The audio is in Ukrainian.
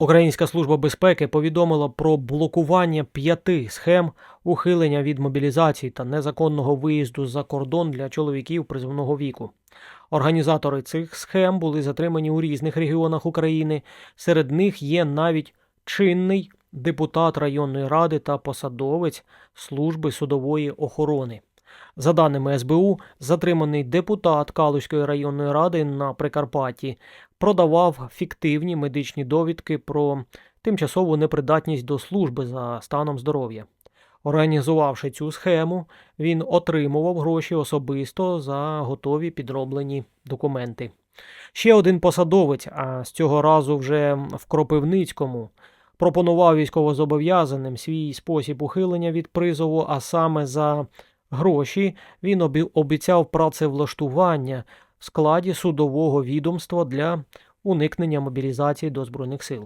Українська служба безпеки повідомила про блокування п'яти схем ухилення від мобілізації та незаконного виїзду за кордон для чоловіків призовного віку. Організатори цих схем були затримані у різних регіонах України. Серед них є навіть чинний депутат районної ради та посадовець служби судової охорони. За даними СБУ, затриманий депутат Калузької районної ради на Прикарпатті продавав фіктивні медичні довідки про тимчасову непридатність до служби за станом здоров'я. Організувавши цю схему, він отримував гроші особисто за готові підроблені документи. Ще один посадовець, а з цього разу вже в Кропивницькому, пропонував військовозобов'язаним свій спосіб ухилення від призову, а саме за гроші він обіцяв працевлаштування в складі судового відомства для уникнення мобілізації до Збройних сил.